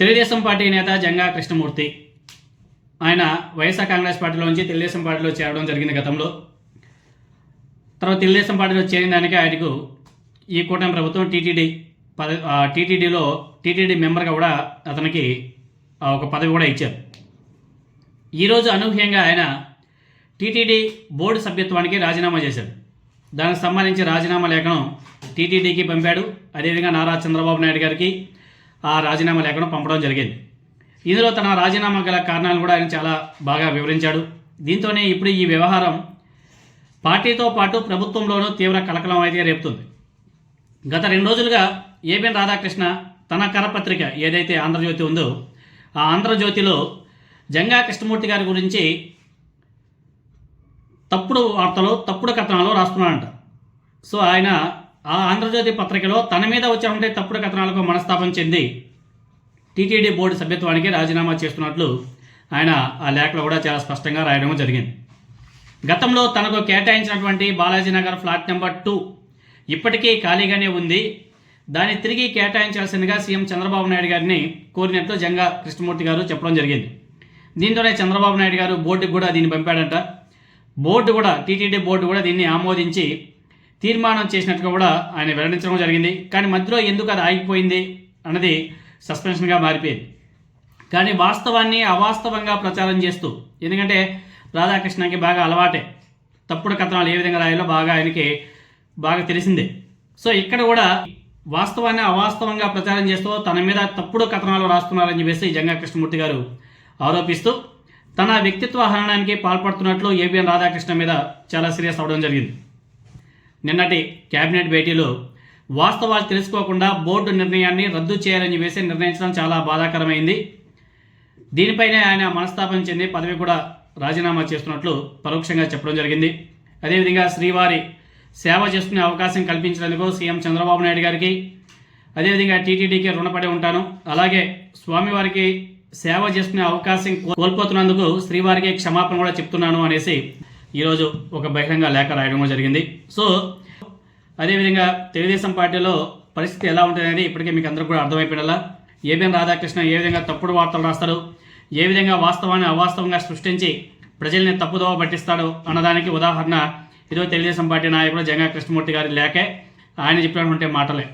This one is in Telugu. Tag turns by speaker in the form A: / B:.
A: తెలుగుదేశం పార్టీ నేత జంగా కృష్ణమూర్తి. ఆయన వైఎస్ఆర్ కాంగ్రెస్ పార్టీలోంచి తెలుగుదేశం పార్టీలో చేరడం జరిగింది గతంలో. తర్వాత తెలుగుదేశం పార్టీలో చేరిన దానికి ఆయనకు ఈ కూటమి ప్రభుత్వం టీటీడీ పద టీటీడీలో టీటీడీ మెంబర్గా కూడా అతనికి ఒక పదవి కూడా ఇచ్చారు. ఈరోజు అనూహ్యంగా ఆయన టీటీడీ బోర్డు సభ్యత్వానికి రాజీనామా చేశాడు దానికి సంబంధించి రాజీనామా లేఖను టీటీడీకి పంపాడు. అదేవిధంగా నారా చంద్రబాబు నాయుడు గారికి ఆ రాజీనామా లేఖను పంపడం జరిగింది. ఇందులో తన రాజీనామా గల కారణాలు కూడా ఆయన చాలా బాగా వివరించాడు. దీంతోనే ఇప్పుడు ఈ వ్యవహారం పార్టీతో పాటు ప్రభుత్వంలోనూ తీవ్ర కలకలం అయితే రేపుతుంది. గత రెండు రోజులుగా ఏబిఎన్ రాధాకృష్ణ తన కరపత్రిక ఏదైతే ఆంధ్రజ్యోతి ఉందో ఆ ఆంధ్రజ్యోతిలో జంగా కృష్ణమూర్తి గారి గురించి తప్పుడు వార్తలు తప్పుడు కథనాలు రాస్తున్నాడంట. సో ఆయన ఆ ఆంధ్రజ్యోతి పత్రికలో తన మీద వచ్చినటువంటి తప్పుడు కథనాలకు మనస్తాపం చెంది టీటీడీ బోర్డు సభ్యత్వానికి రాజీనామా చేస్తున్నట్లు ఆయన ఆ లేఖలో కూడా చాలా స్పష్టంగా రాయడం జరిగింది. గతంలో తనకు కేటాయించినటువంటి Balaji Nagar flat number two ఇప్పటికీ ఖాళీగానే ఉంది. దాన్ని తిరిగి కేటాయించాల్సిందిగా సీఎం చంద్రబాబు నాయుడు గారిని కోరినట్లు జంగా కృష్ణమూర్తి గారు చెప్పడం జరిగింది. దీంతోనే చంద్రబాబు నాయుడు గారు బోర్డుకు కూడా దీన్ని పంపాడంట. బోర్డు కూడా టీటీడీ బోర్డు కూడా దీన్ని ఆమోదించి తీర్మానం చేసినట్టుగా కూడా ఆయన వెల్లడించడం జరిగింది. కానీ మధ్యలో ఎందుకు అది ఆగిపోయింది అన్నది సస్పెన్షన్గా మారిపోయింది. కానీ వాస్తవాన్ని అవాస్తవంగా ప్రచారం చేస్తూ ఎందుకంటే రాధాకృష్ణకి బాగా అలవాటే. తప్పుడు కథనాలు ఏ విధంగా రాయాలో బాగా ఆయనకి బాగా తెలిసిందే. సో ఇక్కడ కూడా వాస్తవాన్ని అవాస్తవంగా ప్రచారం చేస్తూ తన మీద తప్పుడు కథనాలు రాస్తున్నారని చెప్పేసి జంగా కృష్ణమూర్తి గారు ఆరోపిస్తూ తన వ్యక్తిత్వ హరణానికి పాల్పడుతున్నట్లు ఏబిఎన్ రాధాకృష్ణ మీద చాలా సీరియస్ అవడం జరిగింది. నిన్నటి కేబినెట్ భేటీలో వాస్తవాలు తెలుసుకోకుండా బోర్డు నిర్ణయాన్ని రద్దు చేయాలని వేసి నిర్ణయించడం చాలా బాధాకరమైంది. దీనిపైనే ఆయన మనస్తాపం చెంది పదవి కూడా రాజీనామా చేస్తున్నట్లు పరోక్షంగా చెప్పడం జరిగింది. అదేవిధంగా శ్రీవారి సేవ చేసుకునే అవకాశం కల్పించినందుకు సీఎం చంద్రబాబు నాయుడు గారికి అదేవిధంగా టీటీడీకి రుణపడి ఉంటాను. అలాగే స్వామివారికి సేవ చేసుకునే అవకాశం కోల్పోతున్నందుకు శ్రీవారికి క్షమాపణ కూడా చెప్తున్నాను అనేసి ఈరోజు ఒక బహిరంగ లేఖ రాయడం జరిగింది. సో అదేవిధంగా తెలుగుదేశం పార్టీలో పరిస్థితి ఎలా ఉంటుందనేది ఇప్పటికే మీకు అందరూ కూడా అర్థమైపోయినలా ఏబిఎన్ రాధాకృష్ణ ఏ విధంగా తప్పుడు వార్తలు రాస్తారు ఏ విధంగా వాస్తవాన్ని అవాస్తవంగా సృష్టించి ప్రజల్ని తప్పుదోవ పట్టిస్తాడు అన్నదానికి ఉదాహరణ ఈరోజు తెలుగుదేశం పార్టీ నాయకుడు జంగా కృష్ణమూర్తి గారి లేఖే. ఆయన చెప్పినటువంటి మాటలే.